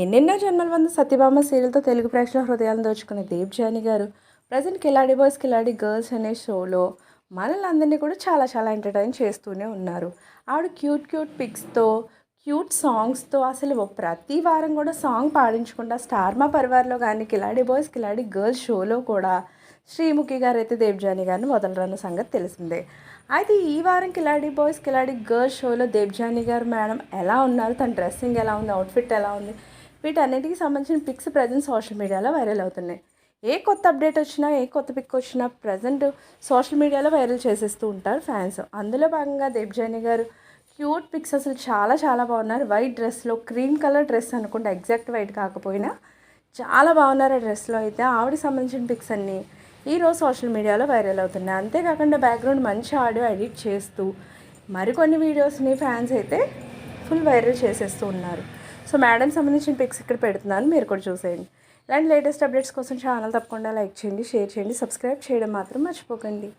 ఎన్నెన్నో జన్మల వంద సత్యభామ సీరియల్తో తెలుగు ప్రేక్షకుల హృదయాలను దోచుకునే దేవ్ జాని గారు. Present Khiladi boys Khiladi girls అనే షోలో మనల్ని అందరినీ కూడా చాలా చాలా ఎంటర్టైన్ చేస్తూనే ఉన్నారు. ఆవిడ క్యూట్ క్యూట్ పిక్స్తో క్యూట్ సాంగ్స్తో అసలు ప్రతి వారం కూడా సాంగ్ పాడించకుండా స్టార్మా పరివార్లో కానీ కిలాడి బాయ్స్ కిలాడి గర్ల్స్ షోలో కూడా శ్రీముఖి గారు అయితే దేవ్జాని గారిని వదలరన్న సంగతి తెలిసిందే. అయితే ఈ వారం కిలాడి బాయ్స్ కిలాడి గర్ల్స్ షోలో దేవ్జాని గారు మేడం ఎలా ఉన్నారు? తన డ్రెస్సింగ్ ఎలా ఉంది? అవుట్ఫిట్ ఎలా ఉంది? వీటన్నిటికి సంబంధించిన పిక్స్ ప్రజెంట్ సోషల్ మీడియాలో వైరల్ అవుతున్నాయి. ఏ కొత్త అప్డేట్ వచ్చినా ఏ కొత్త పిక్ వచ్చినా ప్రజెంట్ సోషల్ మీడియాలో వైరల్ చేసేస్తూ ఉంటారు ఫ్యాన్స్. అందులో భాగంగా దేవ్జాని గారు క్యూట్ పిక్స్ అసలు చాలా చాలా బాగున్నారు. వైట్ డ్రెస్లో క్రీమ్ కలర్ డ్రెస్ అనుకుంటే ఎగ్జాక్ట్ వైట్ కాకపోయినా చాలా బాగున్నారు ఆ డ్రెస్లో అయితే. ఆవిడకి సంబంధించిన పిక్స్ అన్నీ ఈరోజు సోషల్ మీడియాలో వైరల్ అవుతున్నాయి. అంతేకాకుండా బ్యాక్గ్రౌండ్ మంచి ఆడియో ఎడిట్ చేస్తూ మరికొన్ని వీడియోస్ని ఫ్యాన్స్ అయితే ఫుల్ వైరల్ చేసేస్తూ ఉన్నారు. సో మేడం సంబంధించిన పిక్స్ ఇక్కడ పెడుతున్నాను మీరు కూడా చూసేయండి. ఇలాంటి లేటెస్ట్ అప్డేట్స్ కోసం ఛానల్ తప్పకుండా లైక్ చేయండి షేర్ చేయండి సబ్స్క్రైబ్ చేయడం మాత్రం మర్చిపోకండి.